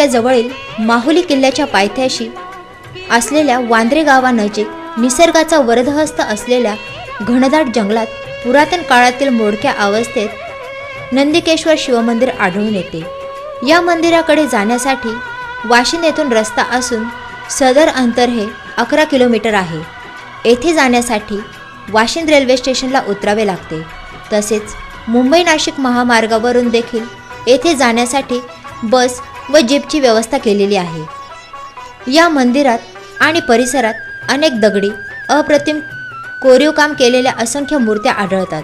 तालुक्याजवळील माहुली किल्ल्याच्या पायथ्याशी असलेल्या वांद्रे गावानजीक निसर्गाचा वरदहस्त असलेल्या घनदाट जंगलात पुरातन काळातील मोडक्या अवस्थेत नंदिकेश्वर शिवमंदिर आढळून येते. या मंदिराकडे जाण्यासाठी वाशिंद येथून रस्ता असून सदर अंतर हे अकरा किलोमीटर आहे. येथे जाण्यासाठी वाशिंद रेल्वे स्टेशनला उतरावे लागते. तसेच मुंबई नाशिक महामार्गावरून देखील येथे जाण्यासाठी बस व जीपची व्यवस्था केलेली आहे. या मंदिरात आणि परिसरात अनेक दगडी अप्रतिम कोरीव काम केलेल्या असंख्य मूर्त्या आढळतात.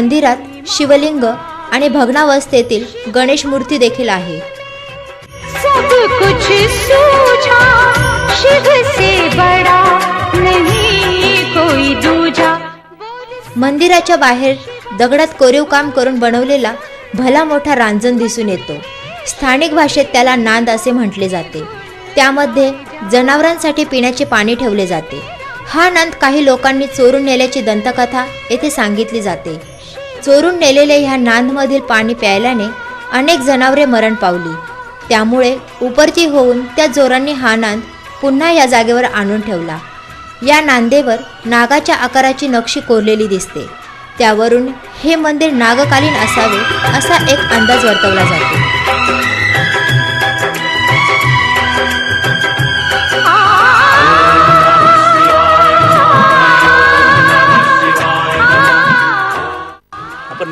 मंदिरात शिवलिंग आणि भग्नावस्थेतील गणेश मूर्ती देखील आहे. मंदिराच्या बाहेर दगडात कोरीव काम करून बनवलेला भला मोठा रांजण दिसून येतो. स्थानिक भाषेत त्याला नांद असे म्हटले जाते. त्यामध्ये जनावरांसाठी पिण्याचे पाणी ठेवले जाते. हा नांद काही लोकांनी चोरून नेल्याची दंतकथा येथे सांगितली जाते. चोरून नेलेल्या ह्या नांदमधील पाणी प्यायल्याने अनेक जनावरे मरण पावली. त्यामुळे उपरची होऊन त्या जोरांनी हा नांद पुन्हा या जागेवर आणून ठेवला. या नांदेवर नागाच्या आकाराची नक्षी कोरलेली दिसते. त्यावरून हे मंदिर नागकालीन असावे असा एक अंदाज वर्तवला जातो.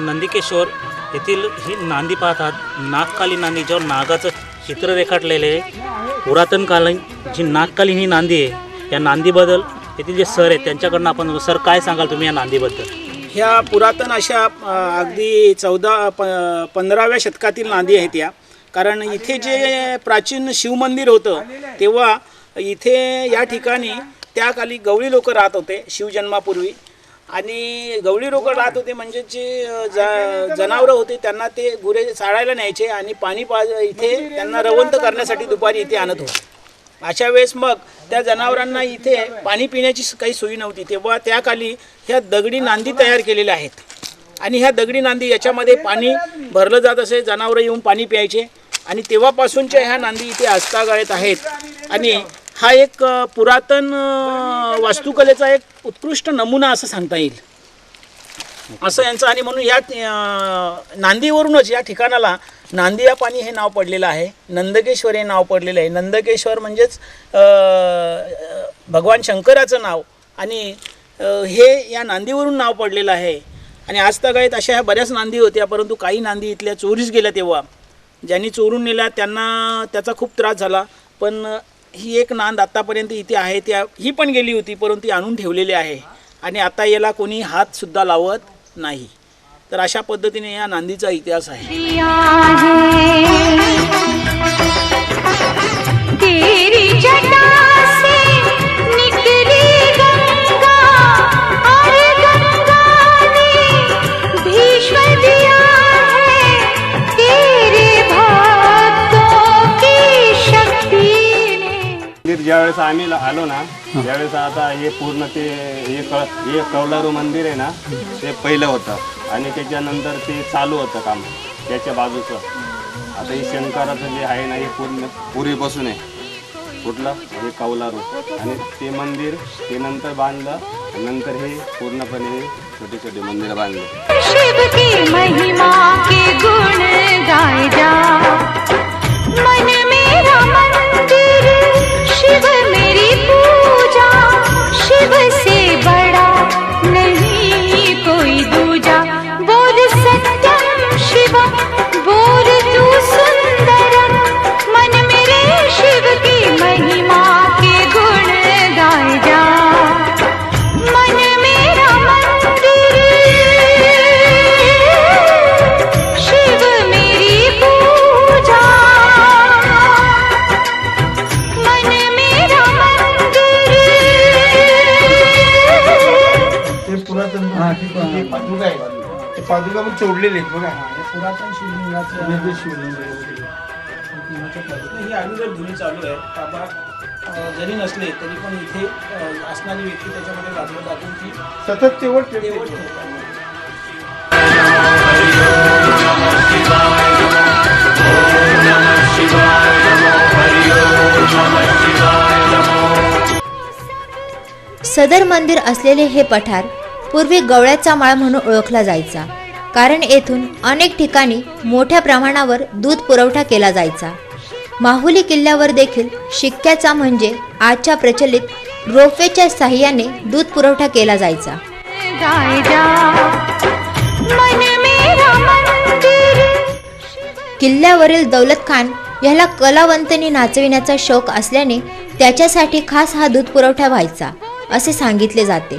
नंदिकेश्वर येथील ही नांदी पाहतात. नागकाली नांदी ज्यावर नागाचं चित्र रेखाटलेले आहे. पुरातनकालीन जी नागकालीन ही नांदी आहे या नांदीबद्दल येथील जे सर आहेत त्यांच्याकडनं आपण सर काय सांगाल तुम्ही या नांदीबद्दल? ह्या पुरातन अशा अगदी चौदा प पंधराव्या शतकातील नांदी आहेत या. कारण इथे जे प्राचीन शिवमंदिर होतं तेव्हा इथे या ठिकाणी त्या काली गवळी लोक राहत होते शिवजन्मापूर्वी. आणि गवळी लोक राहत होते म्हणजे जे ज जनावरं होते त्यांना ते गुरे चाळायला न्यायचे आणि पाणी पा इथे त्यांना रवंत करण्यासाठी दुपारी इथे आणत होते. अशा वेळेस मग त्या जनावरांना इथे पाणी पिण्याची स- काही सोयी नव्हती. तेव्हा त्या काली ह्या दगडी नांदी तयार केलेल्या आहेत. आणि ह्या दगडी नांदी याच्यामध्ये पाणी भरलं जात असे जनावरं येऊन पाणी प्यायचे. आणि तेव्हापासूनच्या ह्या नांदी इथे आजतागायत आहेत. आणि हा एक पुरातन वास्तुकलेचा एक उत्कृष्ट नमुना असं सांगता येईल. असं यांचं आणि म्हणून या नांदीवरूनच या ठिकाणाला नांदिया पाणी हे नाव पडलेलं आहे नंदकेश्वर हे नाव पडलेलं आहे. नंदकेश्वर म्हणजेच भगवान शंकराचं नाव आणि हे या नांदीवरून नाव पडलेलं आहे. आणि आज तगायत अशा ह्या बऱ्याच नांदी होत्या परंतु काही नांदी इथल्या चोरीस गेल्या तेव्हा. ज्यांनी चोरून नेल्या त्यांना त्याचा खूप त्रास झाला. पण ही एक नांद आत्तापर्यंत इथे आहे त्या ही पण गेली होती परंतु ती आणून ठेवलेली आहे. आणि आता याला कोणी हातसुद्धा लावत नाही. तर अशा पद्धतीने या नांदीचा इतिहास आहे. आम्ही ला- आलो ना त्यावेळेस आता हे पूर्ण ते हे क हे कौलारू मंदिर आहे ना ते पहिलं होतं. आणि त्याच्यानंतर ते चालू होतं काम त्याच्या बाजूचं. आता हे शंकराचं जे आहे ना हे पूर्ण पूर्वीपासून आहे. कुठलं? हे कौलारू. आणि ते मंदिर ते नंतर बांधलं आणि नंतर हे पूर्णपणे छोटे छोटे मंदिर बांधले. शिव की महिमा के गुण जा. मन मेरा शिव तोडलेले आहेत बघा हे पुरातन शिवलिंगाचं हे जे शिवलिंग आहे. ही अगोदर जुनी चालू आहे बाबा अं, जरी नसले तरी पण इथे अं, असणारी व्यक्ती त्याच्यामध्ये लागलं टाकून ती सतत तेवढ. तेवढ ठेवतात सदर मंदिर असलेले हे पठार पूर्वी गवळ्याचा माळ म्हणून ओळखला जायचा कारण येथून अनेक ठिकाणी मोठ्या प्रमाणावर दूध पुरवठा केला जायचा. माहुली किल्ल्यावर देखील शिक्क्याचा म्हणजे आजच्या प्रचलित रोपवेच्या साह्याने दूध पुरवठा केला जायचा. किल्ल्यावरील दौलत खान याला कलावंतनी नाचविण्याचा शौक असल्याने त्याच्यासाठी खास हा दूध पुरवठा व्हायचा असे सांगितले जाते.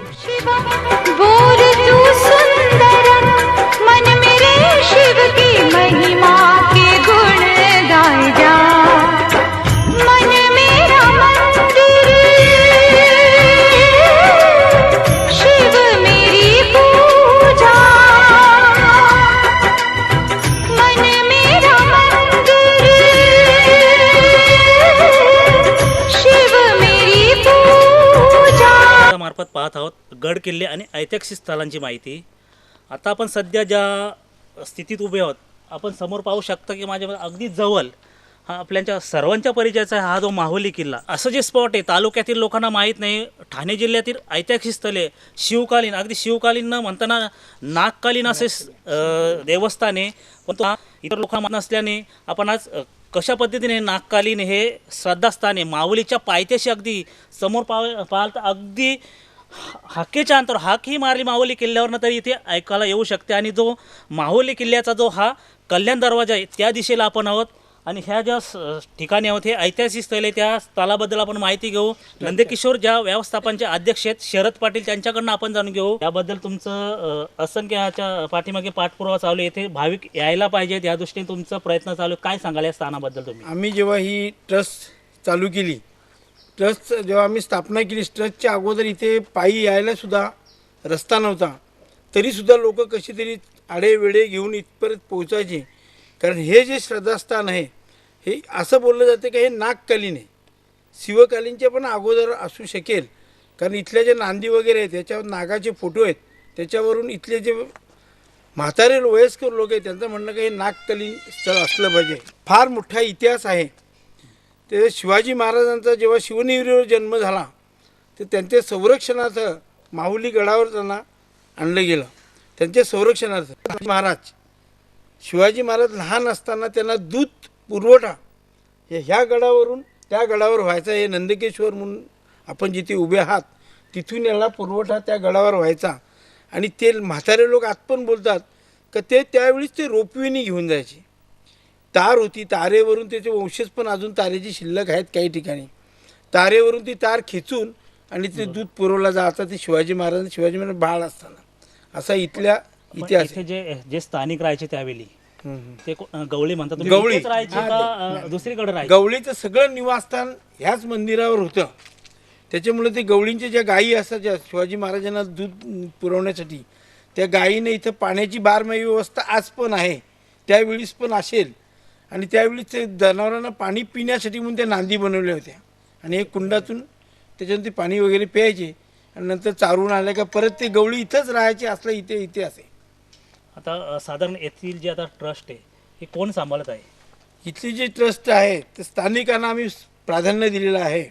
पाहत आहोत गड किल्ले आणि ऐतिहासिक स्थळांची माहिती. आता आपण सध्या ज्या स्थितीत उभे आहोत आपण समोर पाहू शकता की माझ्या अगदी जवळ हा आपल्याच्या सर्वांच्या परिचयाचा हा जो माहुली किल्ला असं जे स्पॉट आहे तालुक्यातील लोकांना माहीत नाही ठाणे जिल्ह्यातील ऐतिहासिक स्थळे शिवकालीन अगदी शिवकालीन न म्हणताना नागकालीन असे देवस्थान आहे. पण तो इतर लोकांना माहीत नसल्याने आपण आज कशा पद्धतीने नागकालीन हे श्रद्धास्थान आहे माऊलीच्या पायथ्याशी अगदी समोर पाव पाहाल तर अगदी हाकेच्या अंतर हाक ही मारली माहुली किल्ल्यावरनं तरी इथे ऐकायला येऊ शकते. आणि जो माहुली किल्ल्याचा जो हा कल्याण दरवाजा आहे त्या दिशेला आपण आहोत. आणि ह्या ज्या ठिकाणी आहोत हे ऐतिहासिक स्थळ आहे. त्या स्थळाबद्दल आपण माहिती घेऊ. नंदकिशोर ज्या व्यवस्थापनचे अध्यक्ष आहेत शरद पाटील त्यांच्याकडनं आपण जाणून घेऊ. याबद्दल तुमचं अ, असंख्य ह्याच्या पाठीमागे पाठपुरावा चालू आहे. इथे भाविक यायला पाहिजेत. या दृष्टीने तुमचा प्रयत्न चालू आहे. काय सांगाल या स्थानाबद्दल तुम्ही? आम्ही जेव्हा ही ट्रस्ट चालू केली ट्रस्ट जेव्हा आम्ही स्थापना केली ट्रस्टच्या अगोदर इथे पायी यायला सुद्धा रस्ता नव्हता. तरीसुद्धा लोक कशी तरी आडेवेडे घेऊन इथपर्यंत पोहोचायचे. कारण हे जे श्रद्धास्थान आहे हे असं बोललं जातं की हे नागकालीन आहे. शिवकालीनचे पण अगोदर असू शकेल. कारण इथल्या जे नांदी वगैरे आहेत त्याच्यावर नागाचे फोटो आहेत त्याच्यावरून इथले जे म्हातारे वयस्कर लोक आहेत त्यांचं म्हणणं की हे नागकालीन स्थळ असलं पाहिजे. फार मोठा इतिहास आहे. ते शिवाजी महाराजांचा जेव्हा शिवनेरीवर जन्म झाला तर त्यांच्या संरक्षणार्थ माहुली गडावर त्यांना आणलं गेलं. त्यांच्या संरक्षणार्थ महाराज शिवाजी महाराज लहान असताना त्यांना दूध पुरवठा हे ह्या गडावरून त्या गडावर व्हायचा हे नंदकेश्वर म्हणून आपण जिथे उभे आहात तिथून याला पुरवठा त्या गडावर व्हायचा. आणि ते म्हातारे लोक आत पण बोलतात का ते त्यावेळीच ते रोपवेनी घेऊन जायचे. तार होती तारेवरून त्याचे वंशज पण अजून तारेची शिल्लक आहेत काही ठिकाणी. तारेवरून ती तार खेचून आणि ते दूध पुरवला जायचा ते शिवाजी महाराज शिवाजी महाराज बाळ असताना. असा इथल्या इतिहास इथे जे जे स्थानिक राहायचे त्यावेळी. ते को- गवळी म्हणतात तुम्ही. गवळी. इथेच राहायचे का अ, दुसरीकडे राहायचे? गवळीचं सगळं निवासस्थान ह्याच मंदिरावर होतं. त्याच्यामुळे ते गवळींच्या ज्या गायी असायच्या शिवाजी महाराजांना दूध पुरवण्यासाठी त्या गायीने इथं पाण्याची बारमाही व्यवस्था आज पण आहे. त्यावेळीस पण असेल. आणि त्यावेळीस ते जनावरांना पाणी पिण्यासाठी म्हणून त्या नांदी बनवल्या होत्या. आणि एक कुंडातून त्याच्यातून ते पाणी वगैरे प्यायचे आणि नंतर चारून आल्या का परत ते गवळी इथंच राहायचे असलं इथे इथे असे. आता साधारण येथील जे आता ट्रस्ट आहे हे कोण सांभाळत आहे? इथली जी ट्रस्ट आहे ते स्थानिकांना आम्ही प्राधान्य दिलेलं आहे.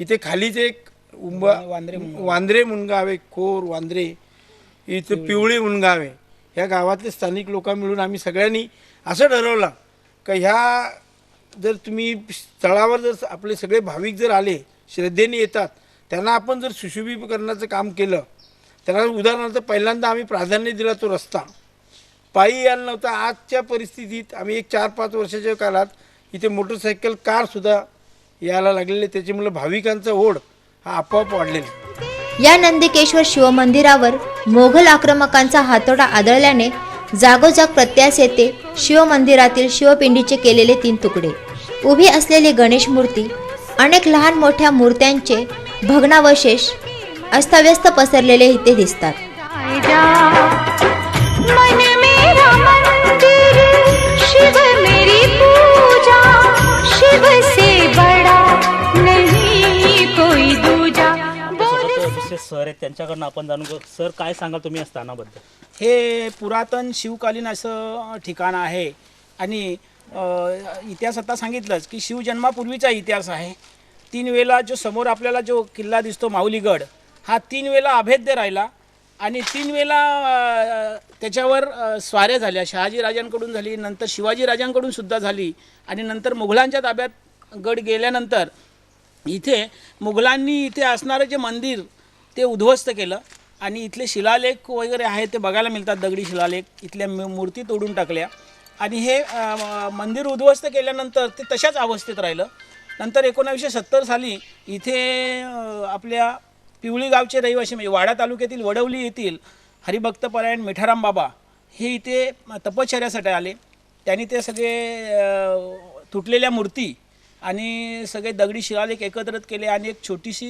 इथे खालीच एक उंबा वांद्रे वांद्रे मुनगाव आहे खोर वांद्रे इथं पिवळी. मुनगाव आहे ह्या गावातले स्थानिक लोक मिळून आम्ही सगळ्यांनी असं ठरवलं का ह्या जर तुम्ही स्थळावर जर आपले सगळे भाविक जर आले श्रद्धेने येतात त्यांना आपण जर सुशोभीकरणाचं काम केलं त्यांना उदाहरणार्थ पहिल्यांदा आम्ही प्राधान्य दिला तो रस्ता. पायी यायला नव्हता. आजच्या परिस्थितीत आम्ही एक चार पाच वर्षाच्या काळात इथे मोटरसायकल कारसुद्धा यायला लागलेले. त्याच्यामुळे भाविकांचा ओढ हा आपोआप वाढलेला. आहे. या नंदिकेश्वर शिवमंदिरावर मोघल आक्रमकांचा हातोडा आदळल्याने जागोजाग प्रत्यास येते. शिवमंदिरातील शिवपिंडीचे केलेले तीन तुकडे. उभी असलेली गणेश मूर्ती अनेक लहान मोठ्या मूर्त्यांचे भग्नावशेष अस्ताव्यस्त पसरलेले इथे दिसतात. आमचे सर आहेत त्यांच्याकडनं आपण जाणून घेऊ. सर काय सांगाल तुम्ही या स्थानाबद्दल? हे पुरातन शिवकालीन असं ठिकाण आहे. आणि इतिहास आता सांगितलंच की शिवजन्मापूर्वीचा इतिहास आहे. तीन वेळेला जो समोर आपल्याला जो किल्ला दिसतो माऊलीगड हा तीन वेळेला अभेद्य राहिला. आणि तीन वेळेला त्याच्यावर अ, स्वाऱ्या झाल्या. शहाजी राजांकडून झाली नंतर शिवाजी राजांकडून सुद्धा झाली. आणि नंतर मुघलांच्या ताब्यात गड गेल्यानंतर इथे मुघलांनी इथे असणारं जे मंदिर ते उद्ध्वस्त केलं. आणि इथले शिलालेख वगैरे आहेत ते बघायला मिळतात दगडी शिलालेख. इथल्या मूर्ती तोडून टाकल्या. आणि हे मंदिर उद्ध्वस्त केल्यानंतर ते तशाच अवस्थेत राहिलं. नंतर एकोणावीसशे सत्तर साली इथे आपल्या पिवळी गावचे रहिवासी म्हणजे वाडा तालुक्यातील वडवली येथील हरिभक्तपरायण मिठाराम बाबा हे इथे तपश्चर्यासाठी आले. त्यांनी ते सगळे तुटलेल्या मूर्ती आणि सगळे दगडी शिलालेख एकत्रित केले आणि एक छोटीशी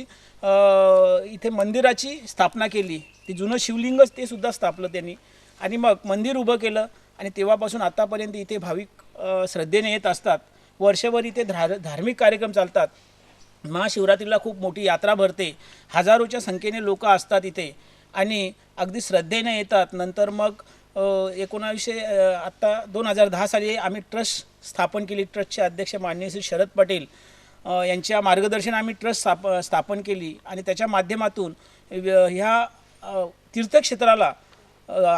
इथे मंदिराची स्थापना केली. ती जुनं शिवलिंगच ते सुद्धा स्थापलं त्यांनी. आणि मग मंदिर उभं केलं आणि तेव्हापासून आतापर्यंत इथे भाविक श्रद्धेने येत असतात. वर्षभर इथे धार धार्मिक कार्यक्रम चालतात. महाशिवरात्रीला खूप मोठी यात्रा भरते. हजारोच्या संख्येने लोक असतात इथे. आणि अगदी श्रद्धेने येतात. नंतर मग एकोणावीसशे आत्ता दोन हजार दहा साली आम्ही ट्रस्ट स्थापन केली. ट्रस्टचे अध्यक्ष माननीय श्री शरद पटेल यांच्या मार्गदर्शन आम्ही ट्रस्ट स्थाप स्थापन केली आणि त्याच्या माध्यमातून व्य- ह्या तीर्थक्षेत्राला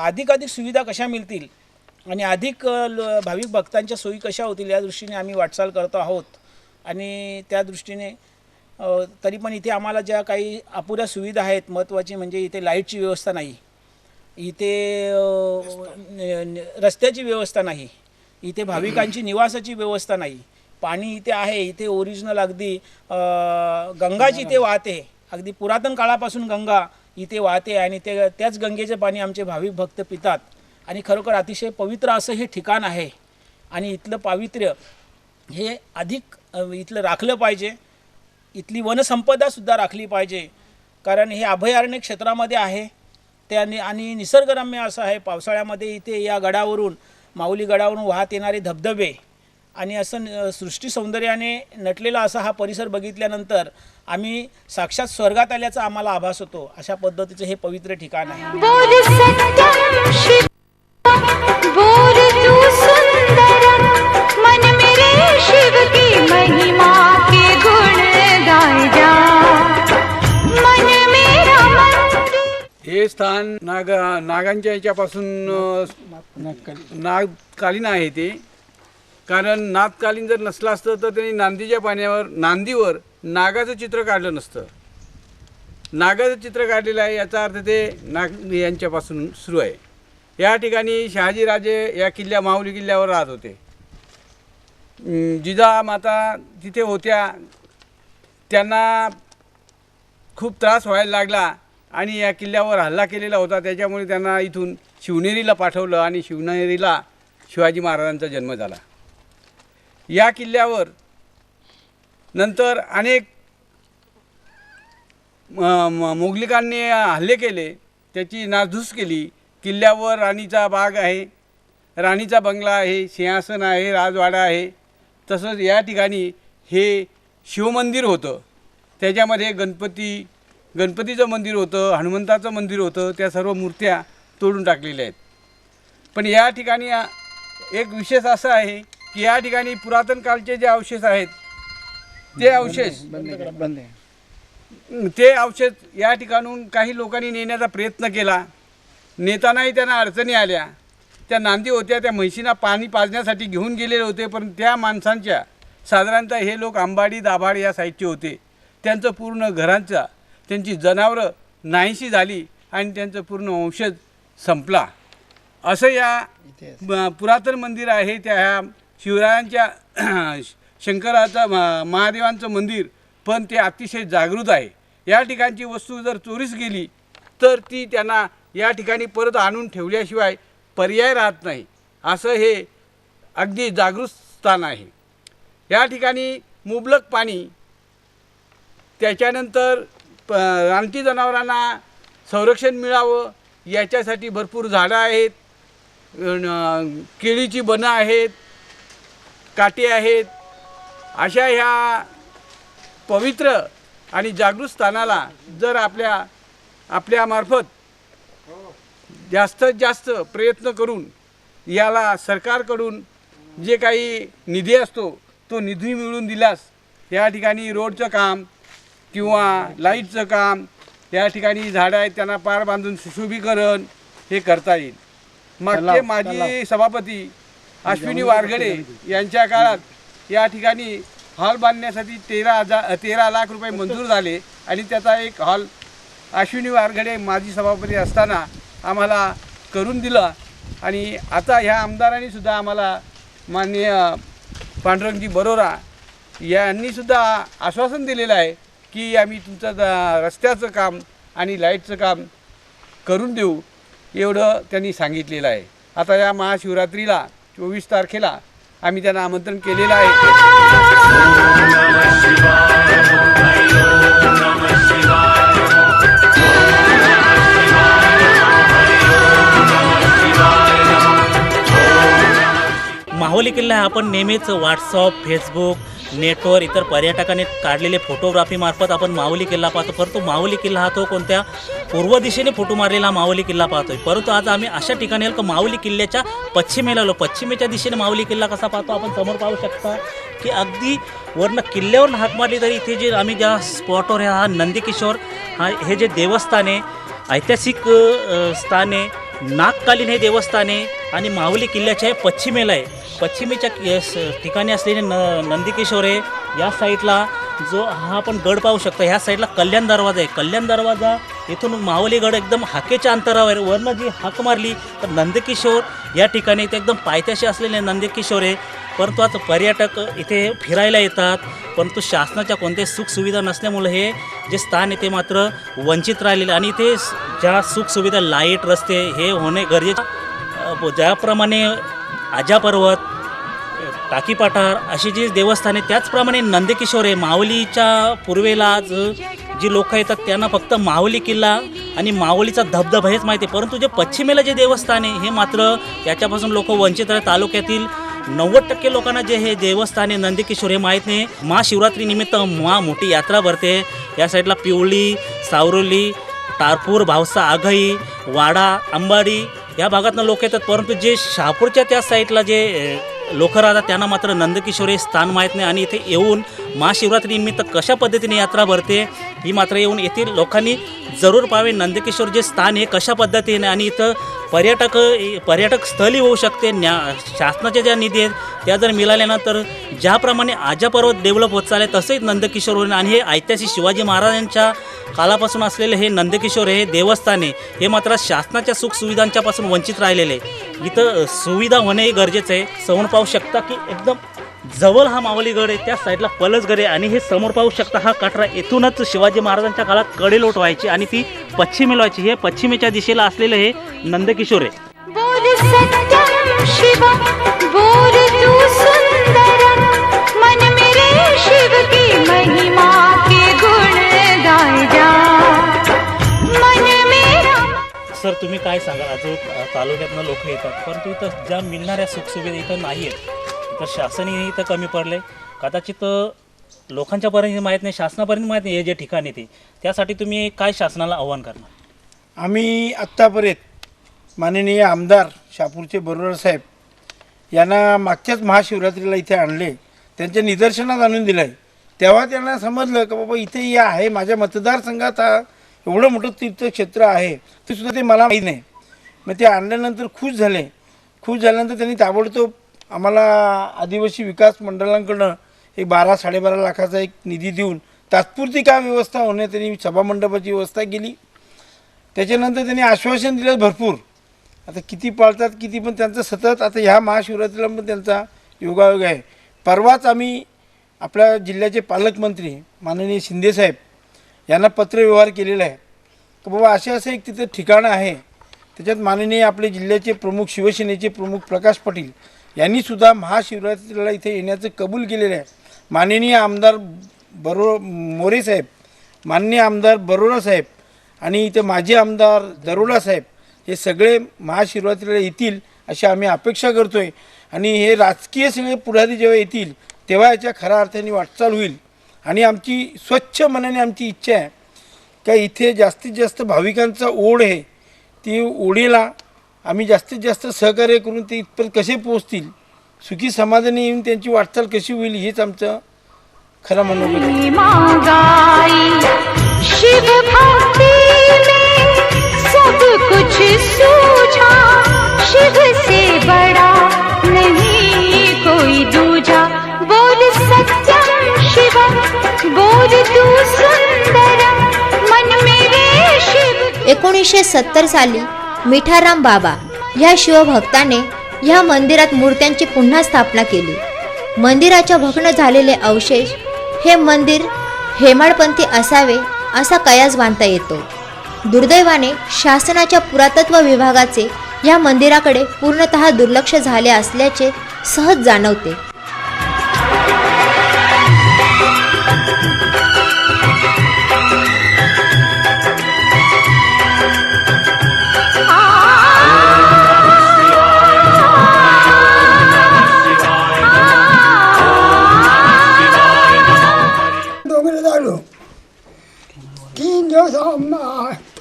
अधिकाधिक सुविधा कशा मिळतील आणि अधिक ल- भाविक भक्तांच्या सोयी कशा होतील या दृष्टीने आम्ही वाटचाल करतो आहोत. आणि त्या दृष्टीने तरी पण इथे आम्हाला ज्या काही अपुऱ्या सुविधा आहेत महत्त्वाची म्हणजे इथे लाईटची व्यवस्था नाही. इथे रस्त्याची व्यवस्था नाही. इथे भाविकांची निवासाची व्यवस्था नाही. पाणी इथे आहे इथे ओरिजिनल अगदी गंगाची इथे वाहते. अगदी पुरातन काळापासून गंगा इथे वाहते आणि ते त्याच गंगेचे पाणी आमचे भाविक भक्त पितात. आणि खरोखर अतिशय पवित्र असं हे ठिकाण आहे. आणि इथलं पावित्र्य हे अधिक इथलं राखलं पाहिजे. इथली वनसंपदासुद्धा राखली पाहिजे. कारण हे अभयारण्य क्षेत्रामध्ये आहे. त्याने आणि निसर्गरम्य असं आहे. पावसाळ्यामध्ये इथे या गडावरून माऊली गडावरून वाहत येणारे धबधबे आणि असं सृष्टी सौंदर्याने नटलेला असा हा परिसर बघितल्यानंतर आम्ही साक्षात स्वर्गात आल्याचा आम्हाला आभास होतो. अशा पद्धतीचं हे पवित्र ठिकाण आहे. मन मेरे शिव की महिमा. हे स्थान नाग नागांच्या याच्यापासून नागकालीन आहे ते. कारण नागकालीन जर नसलं असतं तर त्यांनी नांदीच्या पाण्यावर नांदीवर नागाचं चित्र काढलं नसतं. नागाचं चित्र काढलेलं आहे याचा अर्थ ते नाग यांच्यापासून सुरू आहे. या ठिकाणी शहाजीराजे या किल्ल्या माहुली किल्ल्यावर राहत होते. जिजा माता तिथे होत्या. त्यांना खूप त्रास व्हायला लागला. आणि या किल्ल्यावर हल्ला केलेला होता. त्याच्यामुळे त्यांना इथून शिवनेरीला पाठवलं आणि शिवनेरीला शिवाजी महाराजांचा जन्म झाला. या किल्ल्यावर नंतर अनेक म- म- मोगलिकांनी हल्ले केले. त्याची नासधूस केली. किल्ल्यावर राणीचा बाग आहे. राणीचा बंगला आहे सिंहासन आहे राजवाडा आहे. तसंच या ठिकाणी हे शिवमंदिर होतं. त्याच्यामध्ये गणपती गणपतीचं मंदिर होतं हनुमंताचं मंदिर होतं त्या सर्व मूर्त्या तोडून टाकलेल्या आहेत. पण या ठिकाणी एक विशेष असं आहे की या ठिकाणी पुरातन काळचे जे अवशेष आहेत ते अवशेष ते औषध या ठिकाणून काही लोकांनी नेण्याचा प्रयत्न केला. नेतानाही त्यांना अडचणी आल्या. त्या नांदी होत्या त्या म्हैशींना पाणी पाजण्यासाठी घेऊन गेलेले होते पण त्या माणसांच्या साधारणतः हे लोक आंबाडी दाभाड या साईडचे होते. त्यांचं पूर्ण घरांचा त्यांची जनावरं नाहीशी झाली आणि त्यांचं पूर्ण औषध संपला. असं या पुरातन मंदिर आहे त्या ह्या शिवरायांच्या शंकराचं महादेवांचं मंदिर पण ते अतिशय जागृत आहे. या ठिकाणची वस्तू जर चोरीस गेली तर ती त्यांना या ठिकाणी परत आणून ठेवल्याशिवाय पर्याय राहत नाही. असं हे अगदी जागृत स्थान आहे. या ठिकाणी मुबलक पाणी त्याच्यानंतर प रानटी जनावरांना संरक्षण मिळावं याच्यासाठी भरपूर झाडं आहेत केळीची बनं आहेत काटे आहेत. अशा ह्या पवित्र आणि जागृत स्थानाला जर आपल्या आपल्यामार्फत जास्तीत जास्त प्रयत्न करून याला सरकारकडून जे काही निधी असतो तो निधी मिळवून दिल्यास या ठिकाणी रोडचं काम किंवा लाईटचं काम या ठिकाणी झाडं आहेत त्यांना पार बांधून सुशोभीकरण हे करता येईल. मागचे माजी सभापती अश्विनी वारगडे यांच्या काळात या ठिकाणी हॉल बांधण्यासाठी तेरा हजार तेरा लाख रुपये मंजूर झाले आणि त्याचा एक हॉल अश्विनी वारगडे माजी सभापती असताना आम्हाला करून दिला. आणि आता ह्या आमदारांनी सुद्धा आम्हाला माननीय पांडुरंगजी बरोरा यांनी सुद्धा आश्वासन दिलेलं आहे की आम्ही तुमचं रस्त्याचं काम आणि लाईटचं काम करून देऊ एवढं त्यांनी सांगितलेलं आहे. आता या महाशिवरात्रीला चोवीस तारखेला आम्ही त्यांना आमंत्रण केलेलं आहे. माहोली किल्ला आपण नेहमीच व्हॉट्सअप फेसबुक नेटवर इतर पर्यटकाने काढलेले फोटोग्राफीमार्फत आपण माऊली किल्ला पाहतो. परंतु माऊली किल्ला हा तो कोणत्या पूर्व दिशेने फोटो मारलेला माऊली किल्ला पाहतोय. परंतु आज आम्ही अशा ठिकाणी आलो की किल्ल्याच्या पश्चिमेला आलो. पश्चिमेच्या दिशेने माऊली किल्ला कसा पाहतो आपण समोर पाहू शकता की अगदी वरनं किल्ल्यावर हाक मारली तरी इथे जे आम्ही ज्या स्पॉटवर हा नंदकिशोर हा हे जे देवस्थान आहे ऐतिहासिक स्थान आहे नागकालीन हे देवस्थान आहे आणि माहुली किल्ल्याच्या हे पश्चिमेला आहे. पश्चिमेच्या ठिकाणी असलेले न नंदकिशोर आहे. या साईडला जो हा आपण गड पाहू शकतो ह्या साईडला कल्याण दरवाजा आहे. कल्याण दरवाजा इथून माहुली गड एकदम हाकेच्या अंतरावर वरनं जी हाक मारली तर नंदकिशोर या ठिकाणी ते एकदम पायथ्याशी असलेले नंदकिशोर आहे. परंतु आता पर्यटक इथे फिरायला येतात परंतु शासनाच्या कोणत्याही सुखसुविधा नसल्यामुळे हे जे स्थान आहे ते मात्र वंचित राहिलेलं आणि इथे ज्या सुखसुविधा लाइट रस्ते हे होणे गरजेचे ज्याप्रमाणे आजा पर्वत टाकी पठार अशी जी देवस्थाने त्याचप्रमाणे नंदकिशोर आहे. माऊलीच्या पूर्वेला आज जी लोक येतात त्यांना फक्त माऊली किल्ला आणि माऊलीचा धबधबा हेच माहिती आहे. परंतु जे पश्चिमेला जे देवस्थान आहे हे मात्र याच्यापासून लोक वंचित आहे तालुक्यातील नव्वद टक्के लोकांना जे हे देवस्थान आहे नंदकिशोर हे माहीत नाही. महाशिवरात्रीनिमित्त महा मोठी यात्रा भरते. या साईडला पिवळी सावरोली तारपूर भावसा आघाई वाडा अंबाडी या भागातनं लोक येतात. परंतु जे शहापूरच्या त्या साईडला जे लोक राहतात त्यांना मात्र नंदकिशोर हे स्थान माहीत नाही. आणि इथे येऊन महाशिवरात्रीनिमित्त कशा पद्धतीने यात्रा भरते ही मात्र येऊन येथील लोकांनी जरूर पाहावे. नंदकिशोर जे स्थान हे कशा पद्धतीने आणि इथं पर्यटक पर्यटक स्थळी होऊ शकते. न्या शासनाच्या ज्या निधी आहेत त्या जर मिळाल्या ना तर ज्याप्रमाणे आजा पर्वत डेव्हलप होत चालले तसेच नंदकिशोर होईल आणि हे ऐतिहासिक शिवाजी महाराजांच्या कालापासून असलेले हे नंदकिशोर हे देवस्थान आहे हे मात्र शासनाच्या सुखसुविधांच्यापासून वंचित राहिलेले आहे. इथं सुविधा होणे हे गरजेचं आहे. सवण पाहू शकता की एकदम जवळ हा मावलीगड आहे त्या साईडला पलसगड आहे आणि हे समोर पाहू शकता हा कटरा येथूनच शिवाजी महाराजांच्या काळात कडे लोट व्हायची आणि ती पश्चिमेला व्हायची. हे पश्चिमेच्या दिशेला असलेलं हे नंदकिशोर आहे. सर तुम्ही काय सांगाल? अजून तालुक्यातनं लोक येतात परंतु इथं ज्या मिळणाऱ्या सुखसुविधा इथं नाही आहेत तर शासनही इथं कमी पडले कदाचित लोकांच्यापर्यंत माहीत नाही शासनापर्यंत माहीत नाही हे जे ठिकाण आहे ते. त्यासाठी तुम्ही काय शासनाला आव्हान करणार? आम्ही आत्तापर्यंत माननीय आमदार शापूरचे बरोबर साहेब यांना मागच्याच महाशिवरात्रीला इथे आणले. त्यांच्या निदर्शनात आणून दिलं आहे तेव्हा त्यांना समजलं की बाबा इथे हे आहे. माझ्या मतदारसंघात हा एवढं मोठं तीर्थक्षेत्र आहे. ते सुद्धा ते मला माहीत नाही. मग ते आणल्यानंतर खुश झाले. खुश झाल्यानंतर त्यांनी ताबडतोब आम्हाला आदिवासी विकास मंडळांकडनं एक बारा साडेबारा लाखाचा एक निधी देऊन तात्पुरती काय व्यवस्था होणे त्यांनी सभामंडपाची व्यवस्था केली. त्याच्यानंतर त्यांनी आश्वासन दिलं भरपूर. आता किती पाळतात किती पण त्यांचं सतत आता ह्या महाशिवरात्रीला पण त्यांचा योगायोग आहे. परवाच आम्ही आपल्या जिल्ह्याचे पालकमंत्री माननीय शिंदेसाहेब यांना पत्रव्यवहार केलेला आहे. की बाबा असे असं एक तिथं ठिकाणं आहे. त्याच्यात माननीय आपले जिल्ह्याचे प्रमुख शिवसेनेचे प्रमुख प्रकाश पाटील यांनीसुद्धा महाशिवरात्रीला इथे येण्याचं कबूल केलेलं आहे. माननीय आमदार बरो मोरे साहेब माननीय आमदार बरोरा साहेब आणि इथे माजी आमदार दरोडा साहेब हे सगळे महाशिवरात्रीला येतील अशी आम्ही अपेक्षा करतो आहे आणि हे राजकीय सगळे पुढारी जेव्हा येतील तेव्हा याच्या खऱ्या अर्थाने वाटचाल होईल. आणि आमची स्वच्छ मनाने आमची इच्छा आहे. का इथे जास्तीत जास्त भाविकांचा ओढ आहे. ती ओढीला आम्ही जास्तीत जास्त सहकार्य करून ते इथपर्यंत कसे पोहोचतील? सुखी समाधानी येऊन त्यांची वाटचाल कशी होईल हेच आमचं खरं मनोगत आहे माँ गाई शिव भक्ति में सब कुछ सूझा शिव से बड़ा नहीं कोई दूजा। बोल सत्यम शिवम बोल तू सुंदरम मन मेरे शिव। एकोणीसशे सत्तर साली मिठाराम बाबा ह्या शिवभक्ताने ह्या मंदिरात मूर्त्यांची पुन्हा स्थापना केली. मंदिराच्या भग्न झालेले अवशेष हे मंदिर हेमाडपंथी असावे असा कयास बांधता येतो. दुर्दैवाने शासनाच्या पुरातत्व विभागाचे या मंदिराकडे पूर्णतः दुर्लक्ष झाले असल्याचे सहज जाणवते.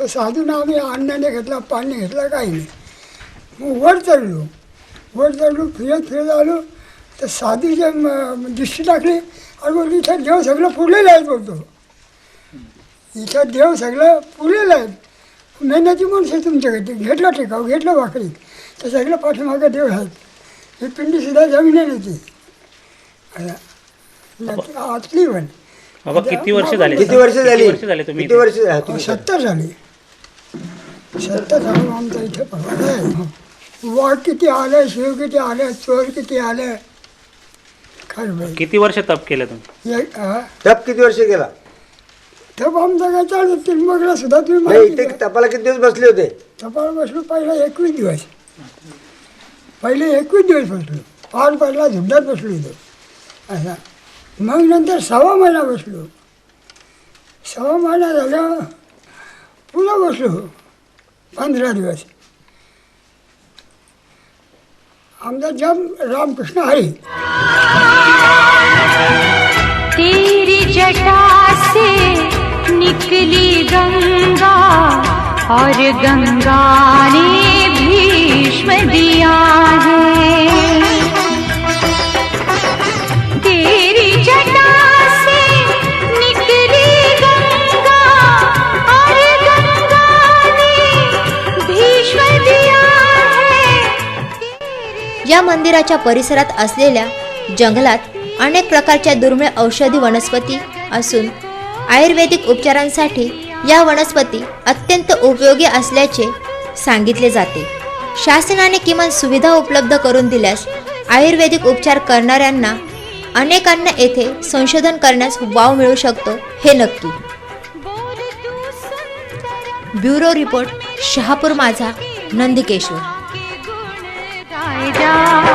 आम- तो साधून आम्ही अन्नाने घेतला पाणी घेतला काही नाही. मग वर चढलो. वर चढलो फिरत फिरत आलो. तर साधूच्या म- दृष्टी टाकली आणि इथं देव सगळं पुरलेलं आहे बोलतो. इथं देव सगळं पुरलेलं आहे. मेहनती माणूस आहे तुमच्याकडे. घेतला टेकाव घेतलं भाकरी तर सगळं पाठीमागं देव आहेत. ही पिंडीसुद्धा जमिनीने होती आता आतली पण. बाबा किती वर्ष झाले? किती वर्ष झाली? किती वर्ष झाली? तुम्ही सत्तर झाली. आमचा इथे पगार आहे. वाघ किती आले शिव किती आले चोर किती आले किती वर्ष तप केलं तुम्ही? एक हा, तप किती वर्ष गेला तप आमचा काय चालत तिरमगला सुद्धा तुम्ही नाही माहिती इथे द्या. तपाला किती दिवस बसले होते? तपाला बसलो पहिला एकवीस दिवस. पहिले एकवीस दिवस बसलो. पार पहिला झुंडात बसलो होतो असा. मग नंतर सव्वा महिना बसलो. सव्वा महिना झाला पुन्हा बसलो. पंधरा दिवस। आमचा जम रामकृष्ण हरी तेरी जटा से निकली गंगा और गंगा ने मंदिराच्या परिसरात असलेल्या जंगलात अनेक प्रकारच्या दुर्मिळ औषधी वनस्पती असून आयुर्वेदिक उपचारांसाठी या वनस्पती अत्यंत उपयोगी असल्याचे सांगितले जाते. शासनाने किमान सुविधा उपलब्ध करून दिल्यास आयुर्वेदिक उपचार करणाऱ्यांना अनेकांना येथे संशोधन करण्यास वाव मिळू शकतो हे नक्की. ब्युरो रिपोर्ट शहापूर माझा नंदिकेश्वर. जा